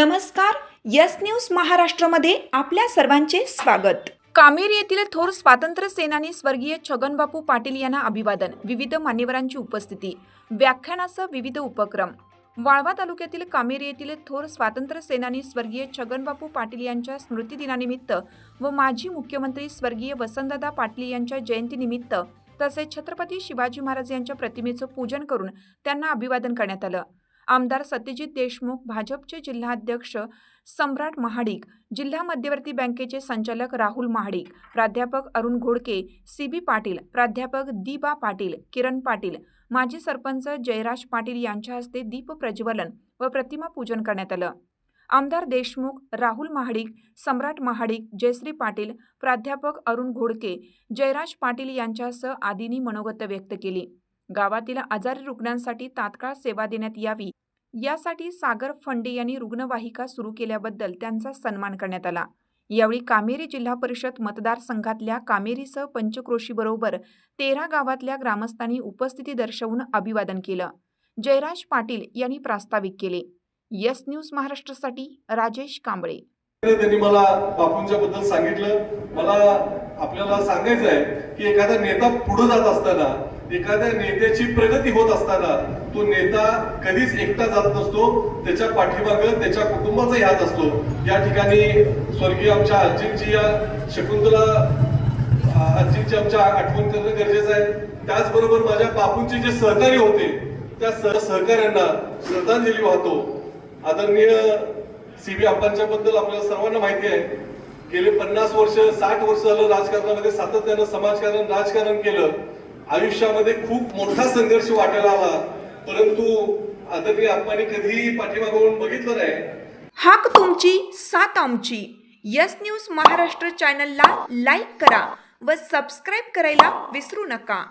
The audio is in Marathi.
नमस्कार यस न्यूज महाराष्ट्रामध्ये आपल्या सर्वांचे स्वागत. कामेरी येथील थोर स्वातंत्र्य सेनानी स्वर्गीय छगनबापू पाटील यांना अभिवादन विविध मान्यवरांची उपस्थिती व्याख्यानासह विविध उपक्रम. वाळवा तालुक्यातील कामेरी येथील थोर स्वातंत्र्य सेनानी स्वर्गीय छगनबापू पाटील यांच्या स्मृतिदिनानिमित्त व माजी मुख्यमंत्री स्वर्गीय वसंतदादा पाटील यांच्या जयंतीनिमित्त तसेच छत्रपती शिवाजी महाराज यांच्या प्रतिमेचं पूजन करून त्यांना अभिवादन करण्यात आलं. आमदार सत्यजित देशमुख भाजपचे जिल्हाध्यक्ष सम्राट महाडिक जिल्हा मध्यवर्ती बँकेचे संचालक राहुल महाडिक प्राध्यापक अरुण घोडके सी बी पाटील प्राध्यापक दीबा पाटील किरण पाटील माजी सरपंच जयराज पाटील यांच्या हस्ते दीप प्रज्वलन व प्रतिमा पूजन करण्यात आलं. आमदार देशमुख राहुल महाडिक सम्राट महाडिक जयश्री पाटील प्राध्यापक अरुण घोडके जयराज पाटील यांच्यासह आदींनी मनोगत व्यक्त केली. गावातील आजारी रुग्णांसाठी तात्काळ सेवा देण्यात यावी. यासाठी सागर फंडे यांनी रुग्णवाहिका सुरू केल्याबद्दल त्यांचा सन्मान करण्यात आला. यावेळी कामेरी जिल्हा परिषद मतदारसंघातल्या कामेरीसह पंचक्रोशीबरोबर तेरा गावातल्या ग्रामस्थांनी उपस्थिती दर्शवून अभिवादन केलं. जयराज पाटील यांनी प्रास्ताविक केले. यस न्यूज महाराष्ट्रासाठी राजेश कांबळे. त्यांनी मला बापूंच्या बद्दल सांगितलं. मला आपल्याला सांगायचं आहे की एखादा नेता पुढे जात असताना एखाद्या नेत्याची प्रगती होत असताना तो नेता कधीच एकटा जात नसतो त्याच्या पाठीमाग त्याच्या कुटुंबाचाही हात असतो. या ठिकाणी स्वर्गीय आमच्या आजींची या शकुंतला आजींची आमच्या आठवण करणं गरजेचं आहे. त्याचबरोबर माझ्या बापूंचे जे सहकारी होते त्या सह सहकार्यांना श्रद्धांजली वाहतो. आदरणीय सीबी अप्पांच्या बद्दल आपल्याला सर्वांना माहिती आहे. गेले पन्नास वर्ष साठ वर्ष झालं राजकारणामध्ये सातत्यानं समाजकारण राजकारण केलं. आयुष्यामध्ये खूप मोठा संघर्ष वाटायला आला. परंतु आदरणीय अप्पांनी कधीही पाठीमागून बघितलं नाही. हाक तुमची सात आमची. यस न्यूज महाराष्ट्र चॅनलला लाईक करा व सबस्क्राईब करायला विसरू नका.